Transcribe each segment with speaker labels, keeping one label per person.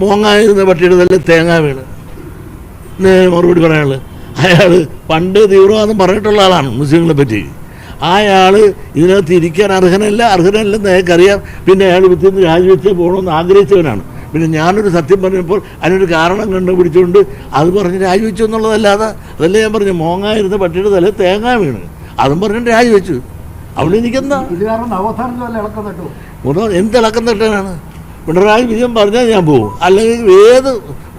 Speaker 1: മോങ്ങായിരുന്ന പട്ടിയുടെ തന്നെ തേങ്ങ വീണ്. എന്നേ മറുപടി പറയാനുള്ളത് അയാൾ പണ്ട് തീവ്രവാദം പറഞ്ഞിട്ടുള്ള ആളാണ് മുസ്ലിങ്ങളെ പറ്റി. അയാൾ ഇതിനകത്ത് ഇരിക്കാൻ അർഹനല്ല അർഹനല്ലെന്ന് അയാൾക്കറിയാം. പിന്നെ അയാൾ വിത്തിന് രാജിവെച്ച് പോകണമെന്ന് ആഗ്രഹിച്ചവനാണ്. പിന്നെ ഞാനൊരു സത്യം പറഞ്ഞപ്പോൾ അതിനൊരു കാരണം കണ്ടുപിടിച്ചുകൊണ്ട് അത് പറഞ്ഞ് രാജിവെച്ചു എന്നുള്ളതല്ലാതെ അതല്ലേ ഞാൻ പറഞ്ഞു മോങ്ങായിരുന്ന പട്ടിയുടെ തല തേങ്ങ വീണ്. അതും പറഞ്ഞിട്ട് രാജിവെച്ചു. അവിടെ എനിക്കെന്താ എന്തിളക്കം തട്ടാനാണ്? പിണറായി വിജയൻ പറഞ്ഞാൽ ഞാൻ പോകും. അല്ലെങ്കിൽ ഏത്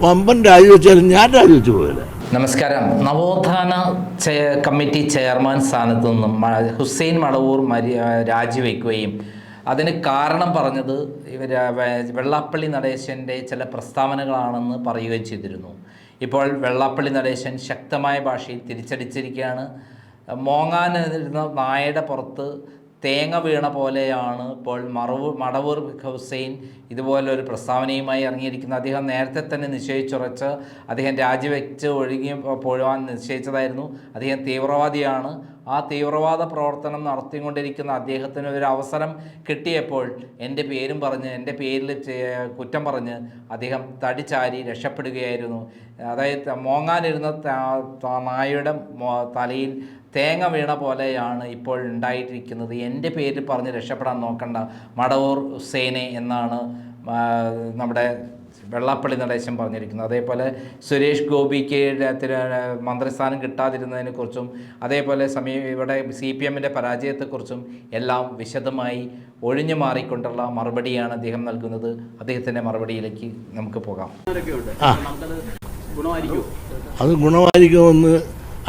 Speaker 1: വമ്പൻ രാജിവെച്ചാലും ഞാൻ രാജിവെച്ചു പോകില്ല
Speaker 2: നമസ്കാരം. നവോത്ഥാന കമ്മിറ്റി ചെയർമാൻ സ്ഥാനത്ത് നിന്നും ഹുസൈൻ മടവൂർ മരി രാജിവെക്കുകയും അതിന് കാരണം പറഞ്ഞത് ഇവർ വെള്ളാപ്പള്ളി നടേശന്റെ ചില പ്രസ്താവനകളാണെന്ന് പറയുകയും ചെയ്തിരുന്നു. ഇപ്പോൾ വെള്ളാപ്പള്ളി നടേശൻ ശക്തമായ ഭാഷയിൽ തിരിച്ചടിച്ചിരിക്കുകയാണ്. മോങ്ങാനിരുന്ന നായയുടെ പുറത്ത് തേങ്ങ വീണ പോലെയാണ് ഇപ്പോൾ മറവൂർ മടവൂർ ഹുസൈൻ ഇതുപോലെ ഒരു പ്രസ്താവനയുമായി ഇറങ്ങിയിരിക്കുന്നത്. അദ്ദേഹം നേരത്തെ തന്നെ നിശ്ചയിച്ചുറച്ച് അദ്ദേഹം രാജിവെച്ച് ഒഴുകി പോഴുവാൻ നിശ്ചയിച്ചതായിരുന്നു. അദ്ദേഹം തീവ്രവാദിയാണ്. ആ തീവ്രവാദ പ്രവർത്തനം നടത്തിക്കൊണ്ടിരിക്കുന്ന അദ്ദേഹത്തിന് ഒരു അവസരം കിട്ടിയപ്പോൾ എന്റെ പേരും പറഞ്ഞ് എന്റെ പേരിൽ കുറ്റം പറഞ്ഞ് അദ്ദേഹം തടിച്ചാരി രക്ഷപ്പെടുകയായിരുന്നു. അതായത് മോങ്ങാനിരുന്ന നായയുടെ തലയിൽ തേങ്ങ വീണ പോലെയാണ് ഇപ്പോൾ ഉണ്ടായിട്ടിരിക്കുന്നത് എന്റെ പേര് പറഞ്ഞ് രക്ഷപ്പെടാൻ നോക്കണ്ട മടവൂർ ഹുസൈനെ എന്നാണ് നമ്മുടെ വെള്ളാപ്പള്ളി നടേശൻ പറഞ്ഞിരിക്കുന്നത്. അതേപോലെ സുരേഷ് ഗോപിക്ക് മന്ത്രിസ്ഥാനം കിട്ടാതിരുന്നതിനെക്കുറിച്ചും അതേപോലെ സമീ ഇവിടെ സി പി എമ്മിന്റെ പരാജയത്തെക്കുറിച്ചും എല്ലാം വിശദമായി ഒഴിഞ്ഞു മാറിക്കൊണ്ടുള്ള മറുപടിയാണ് അദ്ദേഹം നൽകുന്നത്. അദ്ദേഹത്തിന്റെ മറുപടിയിലേക്ക് നമുക്ക് പോകാം.
Speaker 1: അത് ഗുണമായിരിക്കുമെന്ന്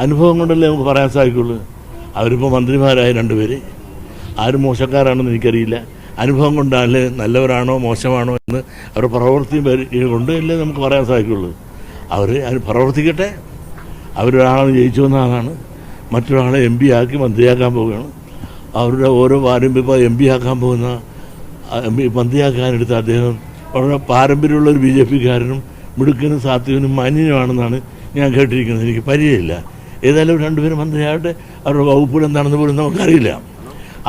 Speaker 1: അനുഭവം കൊണ്ടല്ലേ നമുക്ക് പറയാൻ സാധിക്കുള്ളൂ. അവരിപ്പോൾ മന്ത്രിമാരായ രണ്ടുപേര്. ആരും മോശക്കാരാണെന്ന് എനിക്കറിയില്ല. അനുഭവം കൊണ്ടല്ലേ നല്ലവരാണോ മോശമാണോ എന്ന് അവരുടെ പ്രവൃത്തി പരി- കൊണ്ട് അല്ലേ നമുക്ക് പറയാൻ സാധിക്കുള്ളൂ. അവർ അത് പ്രവർത്തിക്കട്ടെ. അവരൊരാളെ ജയിച്ചു വന്ന ആളാണ്. മറ്റൊരാളെ എം പി ആക്കി മന്ത്രിയാക്കാൻ പോവുകയാണ്. അവരുടെ ഓരോ വാരും ഇപ്പോൾ എം പി ആക്കാൻ പോകുന്ന എം പി മന്ത്രിയാക്കാനെടുത്ത അദ്ദേഹം വളരെ പാരമ്പര്യമുള്ള ഒരു ബി ജെ പിക്കാരനും മിടുക്കനും സാത്വികനും മാന്യനുമാണെന്നാണ് ഞാൻ കേട്ടിരിക്കുന്നത്. എനിക്ക് പരിചയമില്ല. ഏതായാലും രണ്ടുപേരും മന്ത്രിയാകട്ടെ അവരുടെ വകുപ്പുകൾ എന്താണെന്ന് പോലും നമുക്കറിയില്ല.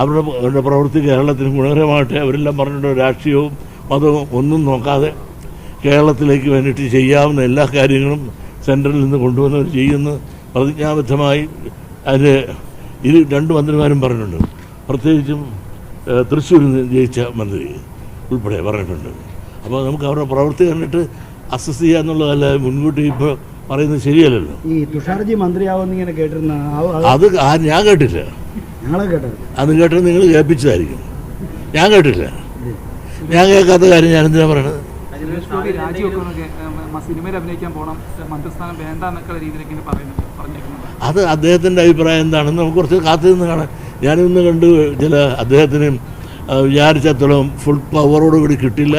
Speaker 1: അവരുടെ അവരുടെ പ്രവൃത്തി കേരളത്തിന് ഗുണകരമാകട്ടെ. അവരെല്ലാം പറഞ്ഞിട്ട് രാഷ്ട്രീയവും മതവും ഒന്നും നോക്കാതെ കേരളത്തിലേക്ക് വേണ്ടിയിട്ട് ചെയ്യാവുന്ന എല്ലാ കാര്യങ്ങളും സെൻട്രലിൽ നിന്ന് കൊണ്ടുവന്നവർ ചെയ്യുന്ന. പ്രതിജ്ഞാബദ്ധമായി അതിന് ഇരു രണ്ട് മന്ത്രിമാരും പറഞ്ഞിട്ടുണ്ട്. പ്രത്യേകിച്ചും തൃശ്ശൂരിൽ നിന്ന് ജയിച്ച മന്ത്രി ഉൾപ്പെടെ പറഞ്ഞിട്ടുണ്ട്. അപ്പോൾ നമുക്ക് അവരുടെ പ്രവൃത്തി കണ്ടിട്ട് അസസ് ചെയ്യുക എന്നുള്ളതല്ല മുൻകൂട്ടി ഇപ്പോൾ പറയുന്നത് ശരിയല്ലല്ലോ.
Speaker 3: ഈ തുഷാർജി മന്ത്രിയാവുമെന്ന് ഇങ്ങനെ കേട്ടിരുന്ന
Speaker 1: അത് ആ ഞാൻ കേട്ടില്ല.
Speaker 3: ഞങ്ങളെ കേട്ടത്.
Speaker 1: അത് കേട്ടത് നിങ്ങൾ കേൾപ്പിച്ചതായിരിക്കും. ഞാൻ കേട്ടില്ല. ഞാൻ കേൾക്കാത്ത കാര്യം ഞാൻ എന്തിനാ പറയണത്? അത് അദ്ദേഹത്തിന്റെ അഭിപ്രായം എന്താണെന്ന് നമുക്ക് കുറച്ച് കാത്തിരുന്ന് കാണാം. ഞാനിന്ന് കണ്ട് ചില അദ്ദേഹത്തിന് ആ, വിചാരിച്ചത്തോളം ഫുൾ പവറോടുകൂടി കിട്ടില്ല.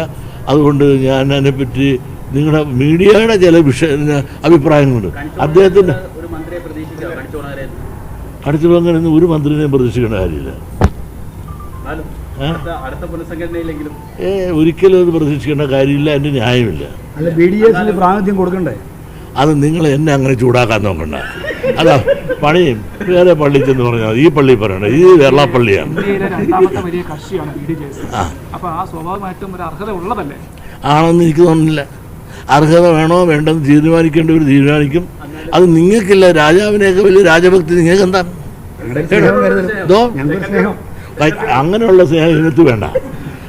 Speaker 1: അതുകൊണ്ട് ഞാൻ അതിനെപ്പറ്റി നിങ്ങളുടെ മീഡിയയുടെ ചില വിഷയ അഭിപ്രായങ്ങളുണ്ട്.
Speaker 4: അദ്ദേഹത്തിന്റെ
Speaker 1: അടുത്ത അങ്ങനെ ഒരു മന്ത്രിനെയും പ്രതീക്ഷിക്കേണ്ട കാര്യമില്ല. ഏ? ഒരിക്കലും അത് പ്രതീക്ഷിക്കേണ്ട കാര്യമില്ല എന്റെ ന്യായമില്ല.
Speaker 3: പ്രാതിനിധ്യം കൊടുക്കണ്ടേ?
Speaker 1: അത് നിങ്ങൾ എന്നെ അങ്ങനെ ചൂടാക്കാൻ നോക്കണ്ട. അതാ പണിയും വേറെ പള്ളി ചെന്ന് പറഞ്ഞാൽ ഈ പള്ളി പറയണ്ട. ഈ വെള്ളാപ്പള്ളിയാണ്
Speaker 5: പള്ളിയാണ്.
Speaker 1: ആണെന്ന് എനിക്ക് തോന്നുന്നില്ല. അർഹത വേണോ വേണ്ടെന്ന് തീരുമാനിക്കേണ്ടവർ തീരുമാനിക്കും. അത് നിങ്ങൾക്കില്ല രാജാവിനെയൊക്കെ വലിയ രാജഭക്തി നിങ്ങൾക്ക് വൈ- അങ്ങനെയുള്ള സ്നേഹം ഇതിനകത്ത് വേണ്ട.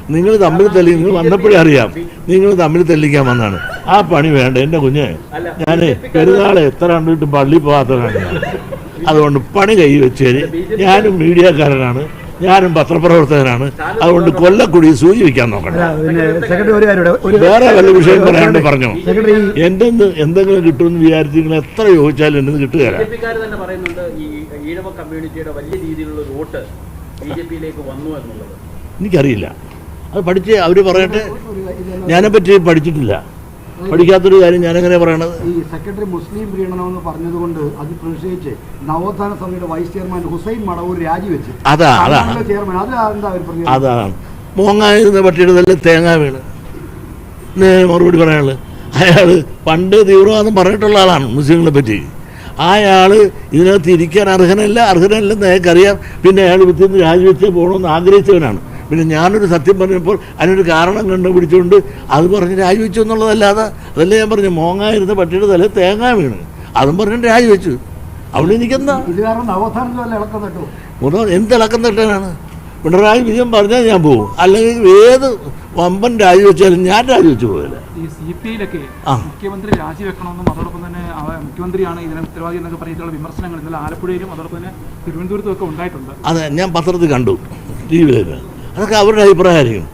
Speaker 1: നിങ്ങൾ തമ്മിൽ തല്ലി നിങ്ങൾ വന്നപ്പോഴേ അറിയാം. നിങ്ങൾ തമ്മിൽ തെല്ലിക്കാൻ വന്നാണ്. ആ പണി വേണ്ട എന്റെ കുഞ്ഞ്. ഞാൻ പെരുന്നാളെ എത്ര കണ്ടിട്ട് പള്ളി പോകാത്തവരാണ് അതുകൊണ്ട് പണി കൈ വെച്ചേര് ഞാനും മീഡിയക്കാരനാണ്. ഞാനും പത്രപ്രവർത്തകനാണ്. അതുകൊണ്ട് കൊല്ലക്കുടി സൂചിപ്പിക്കാൻ നോക്കണം വേറെ വല്ല വിഷയം പറയാണ്ട് പറഞ്ഞോ? എന്റെ എന്തെങ്കിലും കിട്ടുമെന്ന് വിചാരിച്ച് നിങ്ങൾ എത്ര ചോദിച്ചാലും എന്റെ
Speaker 4: കിട്ടുകയല്ല
Speaker 1: കിട്ടുകയില്ല
Speaker 4: ജെ തന്നെ പറയുന്നുണ്ട് ഈ ഈഴവ കമ്മ്യൂണിറ്റിയുടെ വലിയ രീതിയിലുള്ള ഒരു വോട്ട് ബി ജെ പിയിലേക്ക് വന്നു എന്നുള്ളത്.
Speaker 1: എനിക്കറിയില്ല. അത് പഠിച്ച് അവർ പറയട്ടെ. ഞാനെ പറ്റി പഠിച്ചിട്ടില്ല. പഠിക്കാത്തൊരു കാര്യം ഞാനെങ്ങനെ പറയണത്.
Speaker 3: ഈ സെക്രട്ടറി മുസ്ലിം പ്രീണനമെന്ന് പറഞ്ഞതുകൊണ്ട് അത് പ്രതിഷേധിച്ച് നവോത്ഥാന സമിതിയുടെ വൈസ് ചെയർമാൻ ഹുസൈൻ മടവൂർ രാജിവെച്ച്
Speaker 1: അതാ അതാണ്
Speaker 3: ചെയർമാൻ. അവർ പറഞ്ഞത്?
Speaker 1: അതാണ്. മോങ്ങായിരുന്ന പട്ടിയുടെ നല്ല തേങ്ങ വീണ്. നേരെ മറുപടി പറയാനുള്ളത് അയാൾ പണ്ട് തീവ്രവാദം പറഞ്ഞിട്ടുള്ള ആളാണ് മുസ്ലിങ്ങളെ പറ്റി. അയാൾ ഇതിനകത്ത് ഇരിക്കാൻ അർഹനല്ല അർഹനല്ലെന്ന് അയാൾക്കറിയാം. പിന്നെ അയാൾ വിത്തിന് രാജിവെച്ച് പോകണമെന്ന് ആഗ്രഹിച്ചവനാണ്. പിന്നെ ഞാനൊരു സത്യം പറഞ്ഞപ്പോൾ അതിനൊരു കാരണം കണ്ടുപിടിച്ചുകൊണ്ട് അത് പറഞ്ഞ് രാജിവെച്ചു എന്നുള്ളതല്ലാതെ അതല്ലേ ഞാൻ പറഞ്ഞു മോങ്ങായിരുന്ന പട്ടിയുടെ തല തേങ്ങ വീണ്. അതും പറഞ്ഞിട്ട് രാജിവെച്ചു. അവിടെ എനിക്കെന്താ? എന്തിളക്കം തട്ടാനാണ്? പിണറായി വിജയൻ പറഞ്ഞാൽ ഞാൻ പോകും. അല്ലെങ്കിൽ ഏത് വമ്പൻ രാജിവെച്ചാലും ഞാൻ രാജിവെച്ചു പോകില്ല
Speaker 5: ഈ സി പി ഐയിലൊക്കെ
Speaker 1: ആ.
Speaker 5: മുഖ്യമന്ത്രി രാജിവെക്കണമെന്നും അതോടൊപ്പം തന്നെ മുഖ്യമന്ത്രിയാണ് ഇതിനെ ഉത്തരവാദി എന്നൊക്കെ പറഞ്ഞിട്ടുള്ള വിമർശനങ്ങൾ ഇന്നലെ ആലപ്പുഴയിലും അതോടൊപ്പം തന്നെ തിരുവനന്തപുരത്തും ഒക്കെ ഉണ്ടായിട്ടുണ്ട്.
Speaker 1: അതെ ഞാൻ പത്രത്തിൽ കണ്ടു. ടി വിയിലൊക്കെ അതൊക്കെ അവരുടെ അഭിപ്രായമായിരിക്കും